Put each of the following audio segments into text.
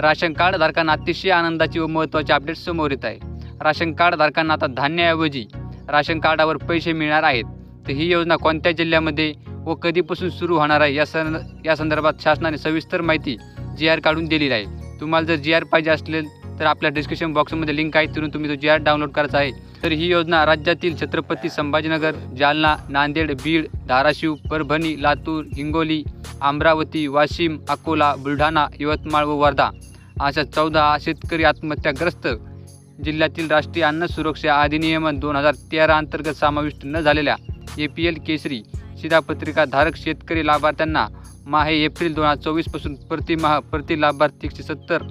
Ration card धारकांना अतिशय आनंदाची व महत्त्वाची अपडेट समोर येत आहे. राशन कार्ड धारकांना आता धान्याऐवजी राशन कार्डावर पैसे मिळणार आहेत. तर ही योजना कोणत्या जिल्ह्यामध्ये व कधीपासून सुरू होणार आहे या सं या संदर्भात शासनाने सविस्तर माहिती जी आर काढून दिलेली आहे. तुम्हाला जर जी आर पाहिजे असेल तर आपल्या डिस्क्रिप्शन बॉक्समध्ये लिंक आहे. तिथून तुम्ही तो जी आर डाउनलोड करायचा आहे. तर ही योजना राज्यातील छत्रपती संभाजीनगर जालना नांदेड बीड धाराशिव परभणी लातूर हिंगोली अमरावती वाशिम अकोला बुलढाणा यवतमाळ व वर्धा अशा चौदा शेतकरी आत्महत्याग्रस्त जिल्ह्यातील राष्ट्रीय अन्न सुरक्षा अधिनियम दोन हजार तेरा अंतर्गत समाविष्ट न झालेल्या ए पी एल केसरी शिधापत्रिका धारक शेतकरी लाभार्थ्यांना माहे एप्रिल दोन हजार चोवीसपासून प्रतिमाह प्रति लाभार्थी एकशे सत्तर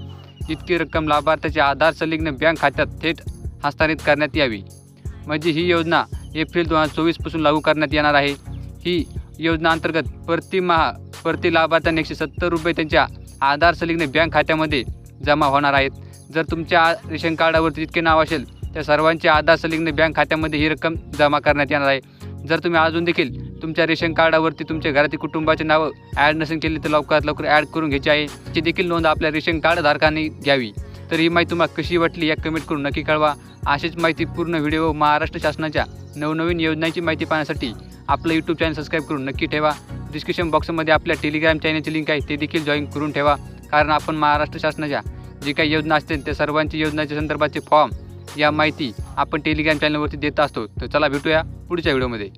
इतकी रक्कम लाभार्थ्याच्या आधार संलग्न बँक खात्यात थेट हस्तांतरित करण्यात यावी. म्हणजे ही योजना एप्रिल दोन हजार चोवीसपासून लागू करण्यात येणार आहे. ही योजना अंतर्गत प्रतिमाह प्रति लाभार्थ्यांना एकशे सत्तर रुपये त्यांच्या आधार संलग्न बँक खात्यामध्ये जमा होणार आहेत. जर तुमच्या रेशन कार्डावरती जितके नाव असेल त्या सर्वांचे आधार संलग्न बँक खात्यामध्ये ही रक्कम जमा करण्यात येणार आहे. जर तुम्ही अजून देखील तुमच्या रेशन कार्डावरती तुमच्या घरातील कुटुंबाचे नावं ॲड नसेल केली तर लवकरात लवकर ॲड करून घ्यायची आहे. ती देखील नोंद आपल्या रेशन कार्ड धारकांनी घ्यावी. तर ही माहिती तुम्हाला कशी वाटली या कमेंट करून नक्की कळवा. अशीच माहिती पूर्ण व्हिडिओ महाराष्ट्र शासनाच्या नवनवीन योजनांची माहिती पाहण्यासाठी आपलं यूट्यूब चॅनल सबस्क्राईब करून नक्की ठेवा. डिस्क्रिप्शन बॉक्समध्ये आपल्या टेलिग्राम चॅनलची लिंक आहे ते देखील जॉईन करून ठेवा. कारण आपण महाराष्ट्र शासनाच्या जी काही योजना असतील त्या सर्वांची योजनाच्या संदर्भाचे फॉर्म या माहिती आपण टेलिग्राम चॅनलवरती देत असतो. तर चला भेटूया पुढच्या व्हिडिओमध्ये